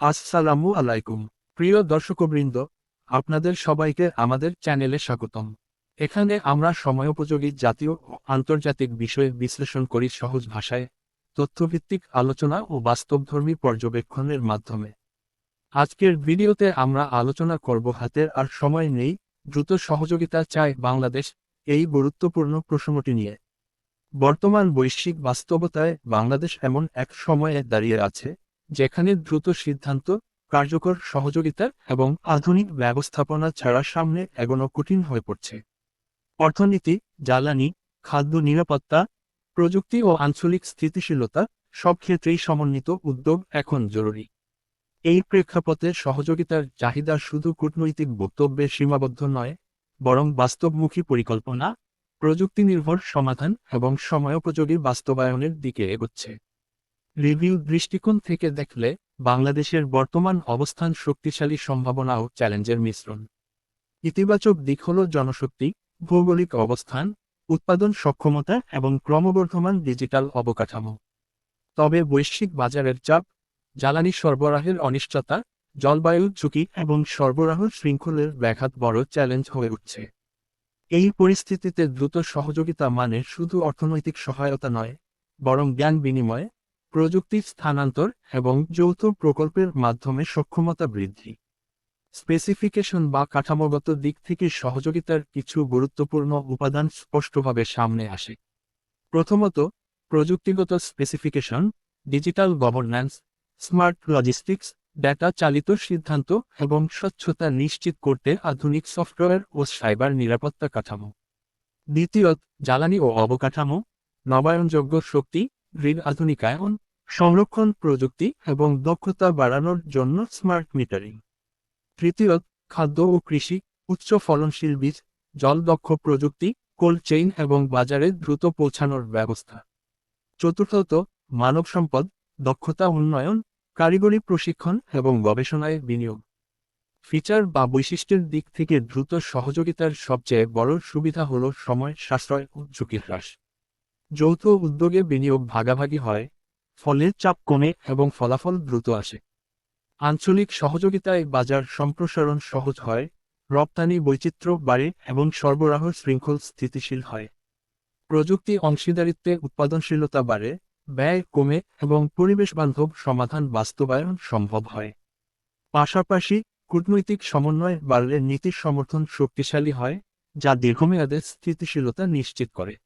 আসসালামু আলাইকুম। প্রিয় দর্শকবৃন্দ, আপনাদের সবাইকে আমাদের চ্যানেলে স্বাগতম। এখানে আমরা সময়োপযোগী জাতীয় ও আন্তর্জাতিক বিষয়ে বিশ্লেষণ করি সহজ ভাষায়, তথ্যভিত্তিক আলোচনা ও বাস্তবধর্মী পর্যবেক্ষণের মাধ্যমে। আজকের ভিডিওতে আমরা আলোচনা করব হাতের আর সময় নেই, দ্রুত সহযোগিতা চায় বাংলাদেশ, এই গুরুত্বপূর্ণ প্রসঙ্গটি নিয়ে। বর্তমান বৈশ্বিক বাস্তবতায় বাংলাদেশ এমন এক সময়ে দাঁড়িয়ে আছে যেখানে দ্রুত সিদ্ধান্ত, কার্যকর সহযোগিতা এবং আধুনিক ব্যবস্থাপনা ছাড়া সামনে এগোনো কঠিন হয়ে পড়ছে। অর্থনীতি, জ্বালানি, খাদ্য নিরাপত্তা, প্রযুক্তি ও আঞ্চলিক স্থিতিশীলতা সব ক্ষেত্রেই সমন্বিত উদ্যোগ এখন জরুরি। এই প্রেক্ষাপটে সহযোগিতার চাহিদা শুধু কূটনৈতিক বক্তব্যে সীমাবদ্ধ নয়, বরং বাস্তবমুখী পরিকল্পনা প্রযুক্তি নির্ভর সমাধান এবং সময়োপযোগী বাস্তবায়নের দিকে এগোচ্ছে। রিভিউ দৃষ্টিকোণ থেকে দেখলে বাংলাদেশের বর্তমান অবস্থান শক্তিশালী সম্ভাবনা ও চ্যালেঞ্জের মিশ্রণ। ইতিবাচক দিক হল জনশক্তি, ভৌগোলিক অবস্থান, উৎপাদন সক্ষমতা এবং ক্রমবর্ধমান ডিজিটাল অবকাঠামো। তবে বৈশ্বিক বাজারের চাপ, জ্বালানি সরবরাহের অনিশ্চয়তা, জলবায়ু ঝুঁকি এবং সরবরাহ শৃঙ্খলের ব্যাঘাত বড় চ্যালেঞ্জ হয়ে উঠছে। এই পরিস্থিতিতে দ্রুত সহযোগিতা মানে শুধু অর্থনৈতিক সহায়তা নয়, বরং জ্ঞান বিনিময় প্রযুক্তি স্থানান্তর এবং যৌথ প্রকল্পের মাধ্যমে সক্ষমতা বৃদ্ধি। স্পেসিফিকেশন বা কাঠামোগত দিক থেকে সহযোগিতার কিছু গুরুত্বপূর্ণ উপাদান স্পষ্টভাবে সামনে আসে। প্রথমত, প্রযুক্তিগত specification, digital governance, smart logistics, data চালিত সিদ্ধান্ত এবং স্বচ্ছতা নিশ্চিত করতে আধুনিক সফটওয়্যার ও সাইবার নিরাপত্তা কাঠামো। দ্বিতীয়ত, জ্বালানি ও অবকাঠামো, নবায়নযোগ্য শক্তি গ্রিড আধুনিকায়ন সংরক্ষণ প্রযুক্তি এবং দক্ষতা বাড়ানোর জন্য স্মার্ট মিটারিং। তৃতীয়ত খাদ্য ও কৃষি, উচ্চ ফলনশীল বীজ জলদক্ষ প্রযুক্তি, কোল্ড চেইন এবং বাজারে দ্রুত পৌঁছানোর ব্যবস্থা। চতুর্থত, মানব সম্পদ, দক্ষতা উন্নয়ন, কারিগরি প্রশিক্ষণ এবং গবেষণায় বিনিয়োগ। ফিচার বা বৈশিষ্ট্যের দিক থেকে দ্রুত সহযোগিতার সবচেয়ে বড় সুবিধা হল সময়, সাশ্রয় ও ঝুঁকি হ্রাস। যৌথ উদ্যোগে বিনিয়োগ ভাগাভাগি হয় ফলে চাপ কমে এবং ফলাফল দ্রুত আসে। আঞ্চলিক সহযোগিতায় বাজার সম্প্রসারণ সহজ হয়, রপ্তানি বৈচিত্র্য বাড়ে এবং সরবরাহ শৃঙ্খল স্থিতিশীল হয়। প্রযুক্তি অংশীদারিত্বে উৎপাদনশীলতা বাড়ে, ব্যয় কমে এবং পরিবেশবান্ধব সমাধান বাস্তবায়ন সম্ভব হয়। পাশাপাশি, কূটনৈতিক সমন্বয় বাড়লে নীতির সমর্থন শক্তিশালী হয়, যা দীর্ঘমেয়াদে স্থিতিশীলতা নিশ্চিত করে।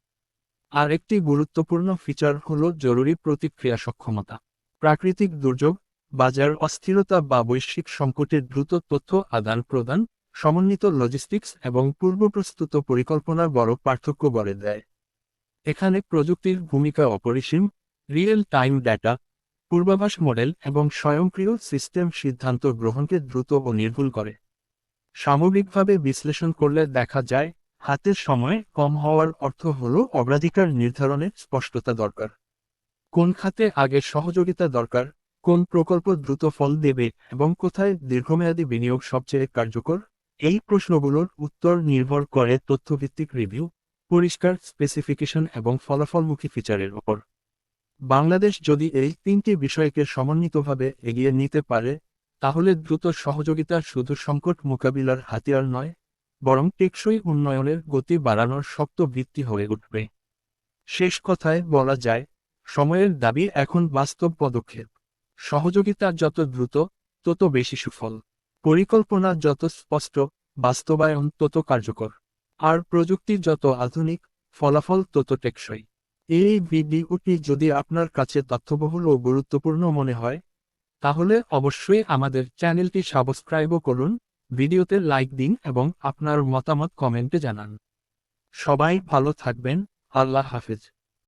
আর একটি গুরুত্বপূর্ণ ফিচার হল জরুরি প্রতিক্রিয়া সক্ষমতা। প্রাকৃতিক দুর্যোগ, বাজার অস্থিরতা বা বৈশ্বিক সংকটের দ্রুত তথ্য আদান প্রদান, সমন্বিত লজিস্টিক্স এবং পূর্বপ্রস্তুত পরিকল্পনার বড় পার্থক্য গড়ে দেয়। এখানে প্রযুক্তির ভূমিকা অপরিসীম রিয়েল টাইম ডেটা পূর্বাভাস মডেল এবং স্বয়ংক্রিয় সিস্টেম সিদ্ধান্ত গ্রহণকে দ্রুত ও নির্ভুল করে। সামগ্রিকভাবে বিশ্লেষণ করলে দেখা যায় হাতের সময় কম হওয়ার অর্থ হল অগ্রাধিকার নির্ধারণের স্পষ্টতা দরকার। কোন খাতে আগে সহযোগিতা দরকার, কোন প্রকল্প দ্রুত ফল দেবে এবং কোথায় দীর্ঘমেয়াদী বিনিয়োগ সবচেয়ে কার্যকর? এই প্রশ্নগুলোর উত্তর নির্ভর করে তথ্যভিত্তিক রিভিউ, পরিষ্কার স্পেসিফিকেশন এবং ফলাফলমুখী ফিচারের ওপর। বাংলাদেশ যদি এই তিনটি বিষয়কে সমন্বিতভাবে এগিয়ে নিতে পারে, তাহলে দ্রুত সহযোগিতা শুধু সংকট মোকাবিলার হাতিয়ার নয় বরং টেকসই উন্নয়নের গতি বাড়ানোর শক্ত ভিত্তি হয়ে উঠবে। শেষ কথায় বলা যায়, সময়ের দাবি এখন বাস্তব পদক্ষেপ। সহযোগিতা যত দ্রুত, তত বেশি সুফল। পরিকল্পনা যত স্পষ্ট, বাস্তবায়ন তত কার্যকর। আর প্রযুক্তি যত আধুনিক, ফলাফল তত টেকসই। এই ভিডিওটি যদি আপনার কাছে তথ্যবহুল ও গুরুত্বপূর্ণ মনে হয়, তাহলে অবশ্যই আমাদের চ্যানেলটি সাবস্ক্রাইবও করুন ভিডিওতে লাইক দিন এবং আপনার মতামত কমেন্টে জানান। সবাই ভালো থাকবেন। আল্লাহ হাফেজ।